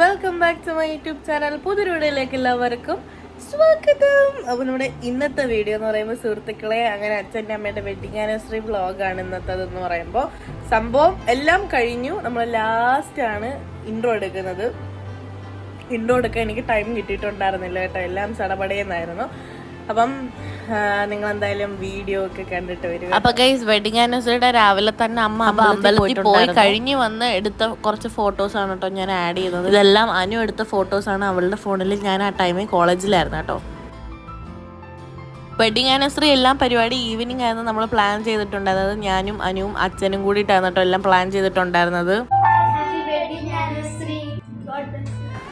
Welcome back to my YouTube channel പുതിയൊരു വീഡിയോയിലേക്ക് എല്ലാവർക്കും സ്വാഗതം. അപ്പോൾ നമ്മുടെ ഇന്നത്തെ വീഡിയോ എന്ന് പറയുമ്പോൾ സുഹൃത്തുക്കളെ അങ്ങനെ അച്ഛന്റെ അമ്മയുടെ വെഡിങ് ആനിവേഴ്സറി വ്ളോഗാണ് ഇന്നത്തേതെന്ന് പറയുമ്പോൾ. സംഭവം എല്ലാം കഴിഞ്ഞു. നമ്മൾ ലാസ്റ്റ് ആണ് ഇൻട്രോ എടുക്കുന്നത്. ഇൻട്രോ എടുക്കാൻ എനിക്ക് ടൈം കിട്ടിയിട്ടുണ്ടായിരുന്നില്ല കേട്ടോ. എല്ലാം ചടപടയെന്നായിരുന്നു അപ്പം നിങ്ങൾ എന്തായാലും വീഡിയോ ഒക്കെ കണ്ടിട്ട് വരും അപ്പൊ ഗൈസ് വെഡിങ് ആനിവേഴ്സറിയുടെ രാവിലെ തന്നെ അമ്മ അമ്പലത്തിൽ പോയി കഴിഞ്ഞ് വന്ന് എടുത്ത കുറച്ച് ഫോട്ടോസ് ആണ് കേട്ടോ ഞാൻ ആഡ് ചെയ്തത്. ഇതെല്ലാം അനു എടുത്ത ഫോട്ടോസ് ആണ് അവളുടെ ഫോണിൽ ഞാൻ ആ ടൈമിൽ കോളേജിലായിരുന്നു കേട്ടോ വെഡിങ് ആനിവേഴ്സറി എല്ലാം പരിപാടി ഈവനിങ് ആയിരുന്നു. നമ്മൾ പ്ലാൻ ചെയ്തിട്ടുണ്ടായിരുന്നത് ഞാനും അനുവും അച്ഛനും കൂടിയിട്ടായിരുന്നു കേട്ടോ എല്ലാം പ്ലാൻ ചെയ്തിട്ടുണ്ടായിരുന്നത്.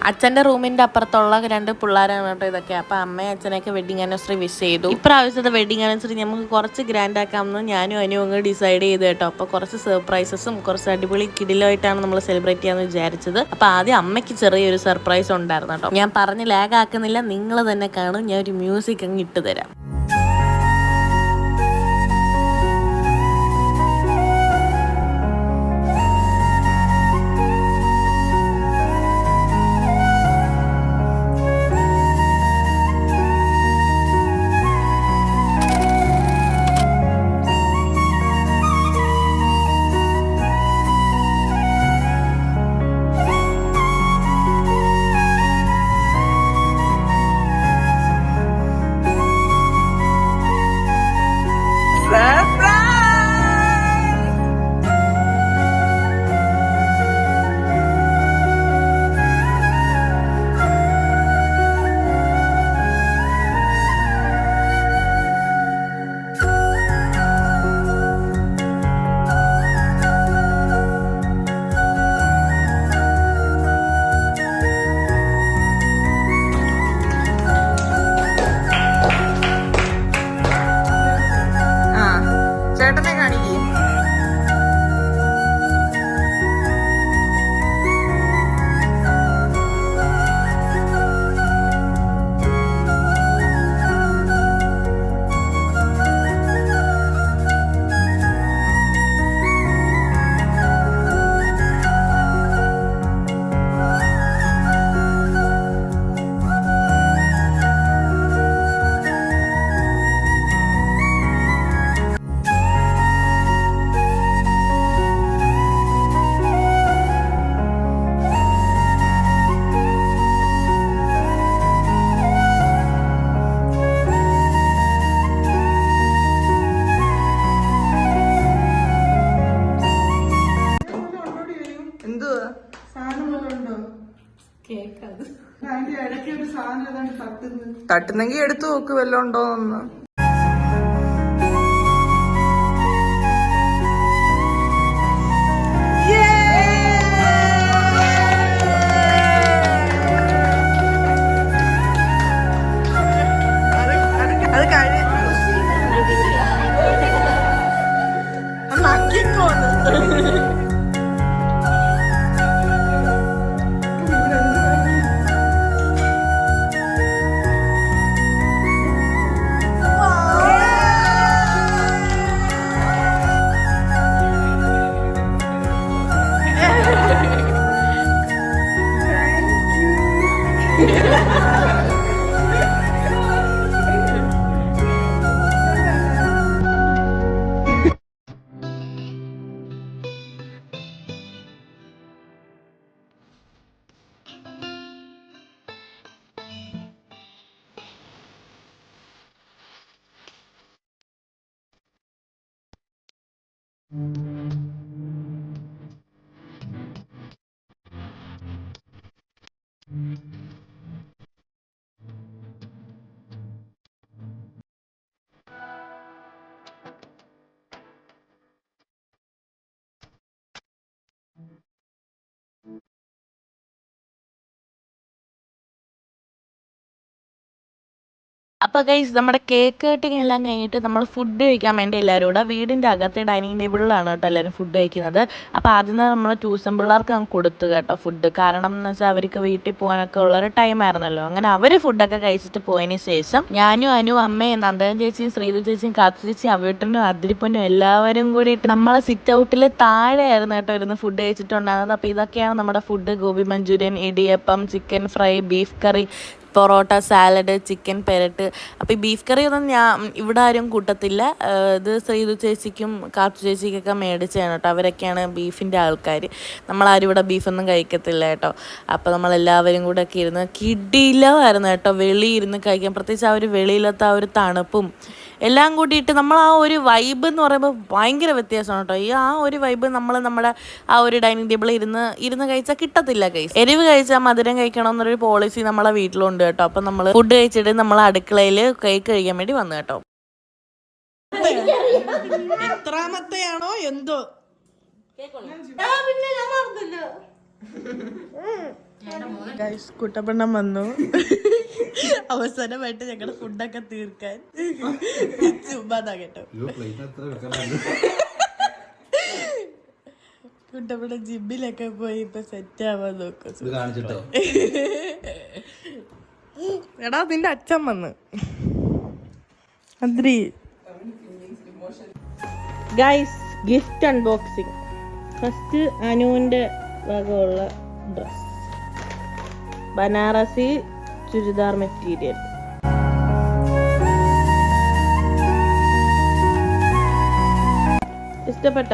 അച്ഛന്റെ റൂമിന്റെ അപ്പുറത്തുള്ള രണ്ട് പിള്ളേരാണ് കേട്ടോ ഇതൊക്കെ. അപ്പൊ അമ്മയും അച്ഛനൊക്കെ വെഡിങ് ആനിവേഴ്സറി വിഷ് ചെയ്തു. ഇപ്രാവശ്യത്തെ വെഡിങ് ആനിവേഴ്സറി നമുക്ക് കുറച്ച് ഗ്രാൻഡ് ആക്കാമെന്ന് ഞാനും അനുവും അങ്ങ് ഡിസൈഡ് ചെയ്തു കേട്ടോ. അപ്പൊ കുറച്ച് സർപ്രൈസസും കുറച്ച് അടിപൊളി കിടിലായിട്ടാണ് നമ്മൾ സെലിബ്രേറ്റ് ചെയ്യാന്ന് വിചാരിച്ചത്. അപ്പൊ ആദ്യം അമ്മയ്ക്ക് ചെറിയൊരു സർപ്രൈസ് ഉണ്ടായിരുന്നു കേട്ടോ. ഞാൻ പറഞ്ഞ് ലാഗ് ആക്കുന്നില്ല. നിങ്ങൾ തന്നെ കാണും. ഞാൻ ഒരു മ്യൂസിക് അങ്ങ് ഇട്ട് തരാം. തട്ടുന്നെങ്കി എടുത്തു നോക്ക് വല്ലതും ഉണ്ടോന്ന് അപ്പോൾ ഗൈസ് നമ്മുടെ കേക്ക് കട്ടിങ് എല്ലാം കഴിഞ്ഞിട്ട് നമ്മൾ ഫുഡ് കഴിക്കാൻ വേണ്ടി എല്ലാവരും കൂടെ വീടിന്റെ അകത്തെ ഡൈനിങ് ടേബിളിലാണ് കേട്ടോ എല്ലാവരും ഫുഡ് കഴിക്കുന്നത്. അപ്പോൾ ആദ്യം തന്നെ നമ്മൾ ട്യൂഷൻ പിള്ളേർക്ക് അങ്ങ് കൊടുത്തു കേട്ടോ ഫുഡ് കാരണം എന്ന് വെച്ചാൽ അവർക്ക് വീട്ടിൽ പോകാനൊക്കെ ഉള്ളൊരു ടൈം ആയിരുന്നല്ലോ. അങ്ങനെ അവർ ഫുഡൊക്കെ കഴിച്ചിട്ട് പോയതിന് ശേഷം ഞാനും അനു അമ്മയും നന്ദനം ചേച്ചിയും ശ്രീതു ചേച്ചിയും കാത്തു ചേച്ചിയും അവിട്ടനും അതിരിപ്പനും എല്ലാവരും കൂടിയിട്ട് നമ്മളെ സിറ്റ് ഔട്ടിൽ താഴെയായിരുന്നു കേട്ടോ ഇരുന്ന് ഫുഡ് കഴിച്ചിട്ടുണ്ടായിരുന്നത്. അപ്പോൾ ഇതൊക്കെയാണ് നമ്മുടെ food gobi manchurian idiyappam chicken fry beef curry porotta salad chicken പെരട്ട്. അപ്പോൾ ഈ ബീഫ് കറി ഒന്നും ഞാൻ ഇവിടെ ആരും കൂട്ടത്തില്ല. ഇത് ശ്രീതു ചേച്ചിക്കും കാത്തു ചേച്ചിക്കൊക്കെ മേടിച്ചതാണ് കേട്ടോ. അവരൊക്കെയാണ് ബീഫിന്റെ ആൾക്കാർ നമ്മളാരും ഇവിടെ ബീഫൊന്നും കഴിക്കത്തില്ല കേട്ടോ. അപ്പോൾ നമ്മളെല്ലാവരും കൂടെ ഒക്കെ ഇരുന്ന് കിടിലമായിരുന്നു കേട്ടോ. വെളിയിരുന്ന് കഴിക്കാൻ. പ്രത്യേകിച്ച് ആ ഒരു വെളിയിലത്തെ ആ ഒരു തണുപ്പും എല്ലാം കൂട്ടിയിട്ട് നമ്മൾ ആ ഒരു വൈബ് എന്ന് പറയുമ്പോൾ ഭയങ്കര വ്യത്യാസമാണ് കേട്ടോ. ഈ ആ ഒരു വൈബ് നമ്മൾ നമ്മുടെ ആ ഒരു ഡൈനിങ് ടേബിളിൽ ഇരുന്ന് ഇരുന്ന് കഴിച്ചാൽ കിട്ടത്തില്ല കൈസ് എരിവ് കഴിച്ചാൽ മധുരം കഴിക്കണം എന്നൊരു പോളിസി നമ്മളെ വീട്ടിലുണ്ട് കേട്ടോ. അപ്പം നമ്മൾ ഫുഡ് കഴിച്ചിട്ട് നമ്മൾ അടുക്കളയിൽ കേക്ക് കഴിക്കാൻ വേണ്ടി വന്നു കേട്ടോ. എത്രാമത്തെയാണോ എന്തോ? ഗൈസ് കുട്ടപ്പെണ്ണം വന്നു. അവസാനമായിട്ട് ഞങ്ങളുടെ ഫുഡൊക്കെ തീർക്കാൻ ചുമ്മാതാ കേട്ടോ. കുട്ടപ്പണ ജിമ്മിലൊക്കെ പോയി ഇപ്പൊ സെറ്റ് ആവാൻ നോക്കും. എടാ നിന്റെ അച്ഛൻ വന്ന്. അദ്രി ഗൈസ് ഗിഫ്റ്റ് അൺബോക്സിങ് ഫസ്റ്റ് അനുവിന്റെ ഭാഗമുള്ള ഡ്രസ് ബനാറസി ചുരിദാർ മെറ്റീരിയൽ. ഇഷ്ടപ്പെട്ട?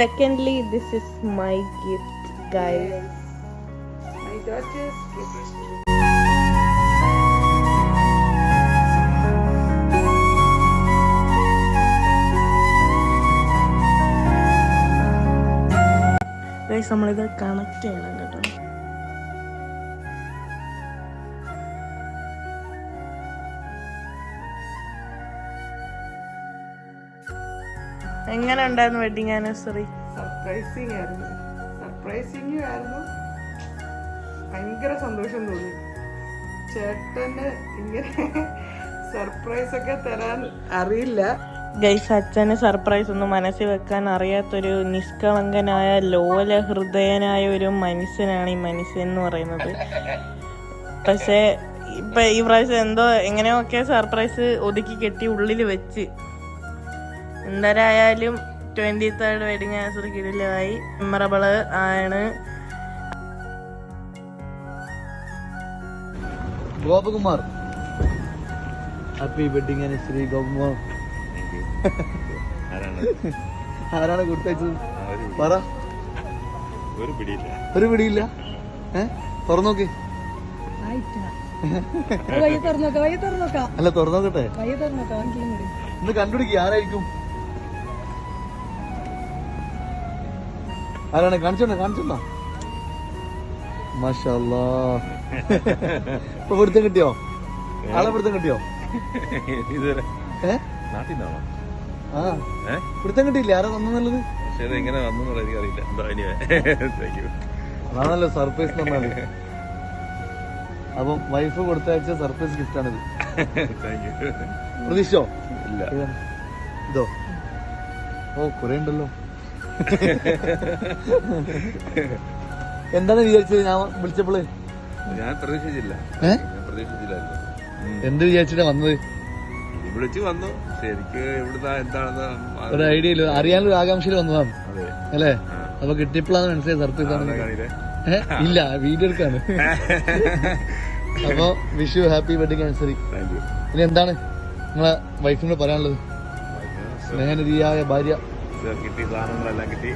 Secondly this is my gift guys guys നമ്മളിത് കണക്ട് ചെയ്യണം. എങ്ങനെ ഉണ്ടായിരുന്നു വെഡിങ് ആനിവേഴ്സറി സർപ്രൈസിങ് ആയിരുന്നു. സർപ്രൈസിങ് ആയിരുന്നു. ഭയങ്കര സന്തോഷം തോന്നി. ചേട്ടന് ഇങ്ങനെ സർപ്രൈസ് ഒക്കെ തരാൻ അറിയില്ല. ഗൈസ് അച്ഛന് സർപ്രൈസ് ഒന്നും മനസ്സിൽ വെക്കാൻ അറിയാത്തൊരു നിഷ്കളങ്കനായ ലോല ഹൃദയനായ ഒരു മനുഷ്യനാണ് ഈ മനുഷ്യൻ എന്ന് പറയുന്നത്. പക്ഷേ ഇപ്പൊ ഈ പ്രാവശ്യം എന്തോ എങ്ങനെയൊക്കെ സർപ്രൈസ് ഒതുക്കി കെട്ടി ഉള്ളിൽ വെച്ച്. എന്തായാലും ട്വന്റി തേർഡ് വെഡിങ് ആനിവേഴ്സറി കിടിലമായി മെമ്മറബിൾ ആണ്. Gopakumar. Happy wedding anniversary Gopakumar. ആരാണ്? കൊടുത്തയച്ചത്? പറ. ഒരു പിടിയില്ല. ഒരു പിടിയില്ല? ഏ? തുറന്നോക്ക്. അല്ല തുറന്നോക്കട്ടെ. ഇന്ന് കണ്ടുപിടിക്കുക ആരായിരിക്കും? ആരാണ്? കാണിച്ചോണ്ട കാണിച്ചോണ്ട. മഷാല്ലാ. ഇപ്പൊ പിടുത്തം കിട്ടിയോ? ആളെ പിടുത്തം കിട്ടിയോ? ഇതുവരെ. ഏ? ആ. പിടുത്തം കിട്ടിയില്ല? ആരാ തന്നു നല്ലത് പക്ഷേ എങ്ങനെ വന്നു anyway. Thank അതാണല്ലോ സർപ്രൈസ് തന്നാൽ പറഞ്ഞാൽ. അപ്പം വൈഫ് കൊടുത്തയച്ച സർപ്രൈസ് ഗിഫ്റ്റ് ആണിത്. പ്രതീക്ഷിച്ചോ? ഇല്ല. ഇതോ? ഓ കുറെ ഉണ്ടല്ലോ. എന്താണ് വിചാരിച്ചത്? ഞാൻ വിളിച്ചപ്പോൾ. ഞാൻ പ്രതീക്ഷിച്ചില്ല. എന്ത് വിചാരിച്ചിട്ടാ വന്നത്? വിളിച്ചു വന്നു. ശരിക്ക് എനിക്ക് ഇവിടുന്ന് എന്താണെന്ന് ഒരു ഐഡിയ ഇല്ല. അറിയാനൊരു ആകാംക്ഷയിൽ വന്നതാണ്. അല്ലേ. അപ്പൊ കിട്ടിയപ്പോഴാണ് മനസ്സിലായത് സർപ്രൈസ്? ഇല്ല വീഡിയോ എടുക്കാണ്. അപ്പൊ വിഷു ഹാപ്പി വെഡിങ് ആൻസറി ഇനി എന്താണ് നിങ്ങളെ വൈഫിനോട് പറയാനുള്ളത്? സ്നേഹനിധിയായ ഭാര്യ. ഇത് കിട്ടി സാധനങ്ങളെല്ലാം കിട്ടി.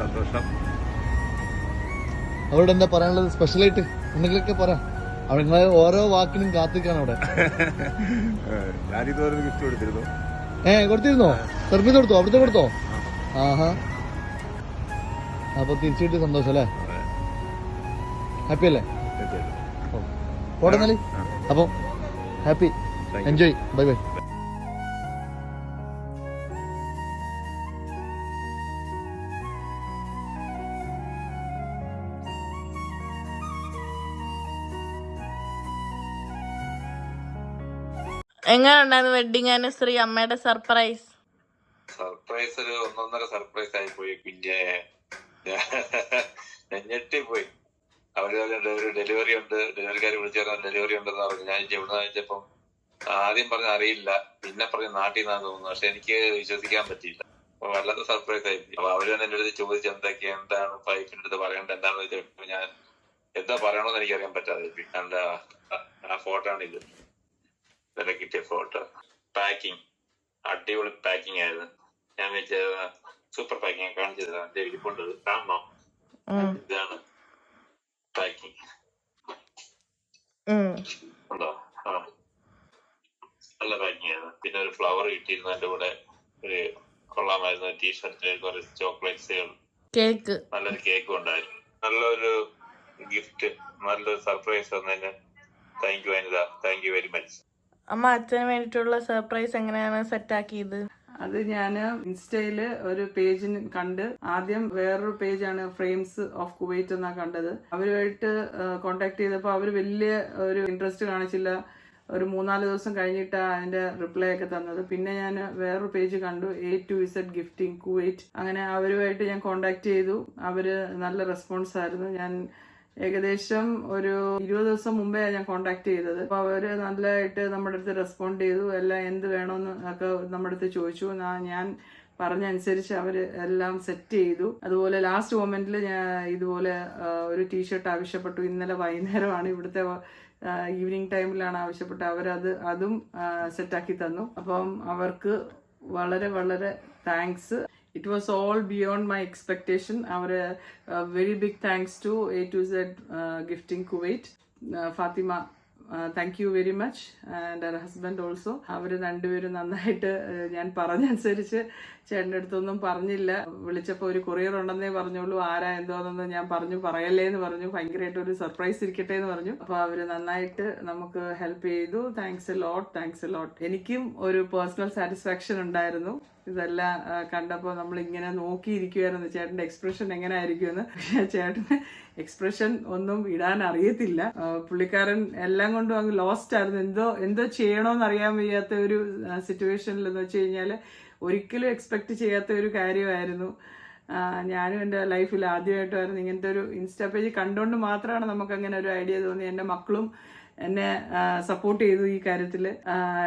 സന്തോഷം. അവരോട് എന്താ പറയാനുള്ളത്? സ്പെഷ്യലായിട്ട് എന്തെങ്കിലുമൊക്കെ പറ. അവിടെ നിങ്ങളെ ഓരോ വാക്കിനും കാത്തിക്കാണ് അവിടെ. ഞാനിതുവരെ ഗിഫ്റ്റ് കൊടുത്തിരുന്നു. ഏ കൊടുത്തിരുന്നോ? സർവീസ് കൊടുത്തോ? അവിടുത്തെ കൊടുത്തോ? ആഹാ. അപ്പൊ തിരിച്ചു കിട്ടിയ സന്തോഷം അല്ലേ? ഹാപ്പി അല്ലേ? തീർച്ചയായിട്ടും പോട്ടെ എന്നാൽ. അപ്പൊ ഹാപ്പി എൻജോയ് ബൈ ബൈ എങ്ങനെ ഉണ്ടായിരുന്നു വെഡിങ് ആനിവേഴ്സറി അമ്മയുടെ സർപ്രൈസ് സർപ്രൈസ് ഒരു ഒന്നൊന്നര സർപ്രൈസ് ആയി പോയി. പിന്നെ ഞാൻ ഞെട്ടിപ്പോയി. അവർ ഒരു ഡെലിവറി ഉണ്ട്. ഡെലിവറിക്കാർ വിളിച്ചു ഡെലിവറി ഉണ്ടെന്ന് പറഞ്ഞു. ഞാൻ എവിടെ വെച്ചപ്പം ആദ്യം പറഞ്ഞ അറിയില്ല. പിന്നെ പറഞ്ഞ നാട്ടിൽ നിന്നാന്ന് തോന്നുന്നു. പക്ഷെ എനിക്ക് വിശ്വസിക്കാൻ പറ്റിയില്ല. അപ്പൊ വല്ലാത്ത സർപ്രൈസ് ആയി അപ്പൊ അവർ തന്നെ എന്റെ അടുത്ത് ചോദിച്ചു എന്തൊക്കെയാ എന്താണ് വൈഫിന്റെ അടുത്ത് പറയേണ്ടത്? എന്താണെന്ന് വെച്ചാൽ ഞാൻ എന്താ പറയണമെന്ന് എനിക്ക് അറിയാൻ പറ്റാതെ. കണ്ട ആ ഫോട്ടോ ആണ് ഇത് ഇന്നലെ കിട്ടിയ ഫോട്ടോ പാക്കിംഗ് അടിപൊളി പാക്കിംഗ് ആയിരുന്നു. ഞാൻ വെച്ച സൂപ്പർ പാക്കിംഗ് കാണിച്ചു തരാം എന്റെ ഇരിപ്പുണ്ട് കാണണോ? ഇതാണ് പാക്കിംഗ് ഉണ്ടോ? ആ. നല്ല പാക്കിംഗ് ആയിരുന്നു. പിന്നെ ഒരു ഫ്ലവർ കിട്ടിയിരുന്നു എന്റെ കൂടെ. ഒരു കൊള്ളാമായിരുന്നു. ടീഷർട്ട് കുറച്ച് ചോക്ലേറ്റ്സുകൾ കേക്ക് നല്ലൊരു കേക്കും ഉണ്ടായിരുന്നു. നല്ലൊരു ഗിഫ്റ്റ് നല്ലൊരു സർപ്രൈസ് തന്നതിന്. Thank you Anitha. Thank you very much അമ്മ അച്ഛന് വേണ്ടിയിട്ടുള്ള സർപ്രൈസ് എങ്ങനെയാണ് സെറ്റ് ആക്കിയത്? അത് ഞാൻ ഇൻസ്റ്റയിൽ ഒരു പേജിന് കണ്ട് ആദ്യം വേറൊരു പേജാണ് ഫ്രെയിംസ് ഓഫ് കുവൈറ്റ് എന്നാ കണ്ടത്. അവരുമായിട്ട് കോണ്ടാക്ട് ചെയ്തപ്പോൾ അവർ വലിയ ഒരു ഇൻട്രസ്റ്റ് കാണിച്ചില്ല. ഒരു മൂന്നാൽ ദിവസം കഴിഞ്ഞിട്ടാണ് അതിന്റെ റിപ്ലൈ ഒക്കെ തന്നത്. പിന്നെ ഞാൻ വേറൊരു പേജ് കണ്ടു A to Z gifting Kuwait അങ്ങനെ അവരുമായിട്ട് ഞാൻ കോണ്ടാക്ട് ചെയ്തു. അവർ നല്ല റെസ്പോൺസ് ആയിരുന്നു. ഞാൻ ഏകദേശം ഒരു ഇരുപത് ദിവസം മുമ്പേ ഞാൻ കോണ്ടാക്ട് ചെയ്തത്. അപ്പൊ അവർ നല്ലതായിട്ട് നമ്മുടെ അടുത്ത് റെസ്പോണ്ട് ചെയ്തു. എല്ലാം എന്ത് വേണമെന്ന് ഒക്കെ നമ്മുടെ അടുത്ത് ചോദിച്ചു. ഞാൻ പറഞ്ഞനുസരിച്ച് അവർ എല്ലാം സെറ്റ് ചെയ്തു. അതുപോലെ ലാസ്റ്റ് മൊമെന്റിൽ ഞാൻ ഇതുപോലെ ഒരു ടീഷർട്ട് ആവശ്യപ്പെട്ടു. ഇന്നലെ വൈകുന്നേരമാണ് ഇവിടുത്തെ ഈവനിങ് ടൈമിലാണ് ആവശ്യപ്പെട്ടത്. അവരത് അതും സെറ്റാക്കി തന്നു. അപ്പം അവർക്ക് വളരെ വളരെ thanks it was all beyond my expectation our very big thanks to A to Z gifting Kuwait Fathima thank you very much and husband also അവർ രണ്ടുപേരും നന്നായിട്ട് uh, ഞാൻ പറഞ്ഞനുസരിച്ച് ചേട്ടന്റെ അടുത്തൊന്നും പറഞ്ഞില്ല. വിളിച്ചപ്പോൾ ഒരു കൊറിയർ ഉണ്ടെന്നേ പറഞ്ഞോളൂ. ആരാ എന്തോന്നൊന്നും ഞാൻ പറഞ്ഞു. പറയല്ലേ എന്ന് പറഞ്ഞു. ഭയങ്കരമായിട്ട് ഒരു സർപ്രൈസ് ഇരിക്കട്ടെ എന്ന് പറഞ്ഞു. അപ്പോൾ അവർ നന്നായിട്ട് നമുക്ക് ഹെൽപ്പ് ചെയ്തു. താങ്ക്സ് ലോട്ട് താങ്ക്സ് ലോട്ട് എനിക്കും ഒരു പേഴ്സണൽ സാറ്റിസ്ഫാക്ഷൻ ഉണ്ടായിരുന്നു. ഇതെല്ലാം കണ്ടപ്പോ കണ്ടപ്പോൾ നമ്മൾ ഇങ്ങനെ നോക്കിയിരിക്കുമായിരുന്നു ചേട്ടന്റെ എക്സ്പ്രഷൻ എങ്ങനെ ആയിരിക്കുമെന്ന് പക്ഷേ ചേട്ടന് എക്സ്പ്രഷൻ ഒന്നും ഇടാൻ അറിയത്തില്ല. പുള്ളിക്കാരൻ എല്ലാം കൊണ്ടും അങ്ങ് ലോസ്റ്റ് ആയിരുന്നു. എന്തോ എന്തോ ചെയ്യണോന്ന് അറിയാൻ വയ്യാത്ത ഒരു സിറ്റുവേഷനിൽ എന്ന് വെച്ച് കഴിഞ്ഞാൽ ഒരിക്കലും എക്സ്പെക്ട് ചെയ്യാത്ത ഒരു കാര്യമായിരുന്നു. ഞാനും എന്റെ ലൈഫിൽ ആദ്യമായിട്ടായിരുന്നു ഇങ്ങനത്തെ ഒരു ഇൻസ്റ്റാ പേജ് കണ്ടുകൊണ്ട് മാത്രമാണ് നമുക്ക് അങ്ങനെ ഒരു ഐഡിയ തോന്നി എന്റെ മക്കളും എന്നെ സപ്പോർട്ട് ചെയ്തു ഈ കാര്യത്തിൽ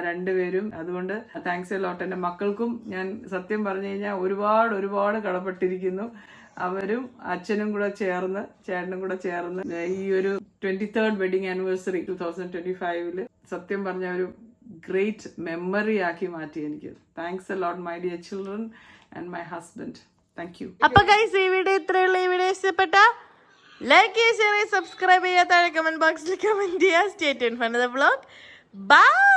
രണ്ടുപേരും. അതുകൊണ്ട് താങ്ക്സ് എ ലോട്ട് എന്റെ മക്കൾക്കും ഞാൻ സത്യം പറഞ്ഞു കഴിഞ്ഞാൽ ഒരുപാട് ഒരുപാട് കടപ്പെട്ടിരിക്കുന്നു. അവരും അച്ഛനും കൂടെ ചേർന്ന് ചേട്ടനും കൂടെ ചേർന്ന് ഈ ഒരു twenty third wedding anniversary two thousand twenty ഫൈവിൽ സത്യം പറഞ്ഞ ഒരു ഗ്രേറ്റ് മെമ്മറി ആക്കി മാറ്റി എനിക്ക്. Thanks a lot my dear children and my husband thank you അപ്പൊ ഗൈസ് ഈ വീഡിയോ ഇത്രയുള്ള. ഈ വീഡിയോ ഇഷ്ടപ്പെട്ട ലൈക്ക് ചെയ്യുക സബ്സ്ക്രൈബ് ചെയ്യുക താഴെ കമന്റ് ബോക്സിൽ കമന്റ് ചെയ്യുക. State in fund blog bye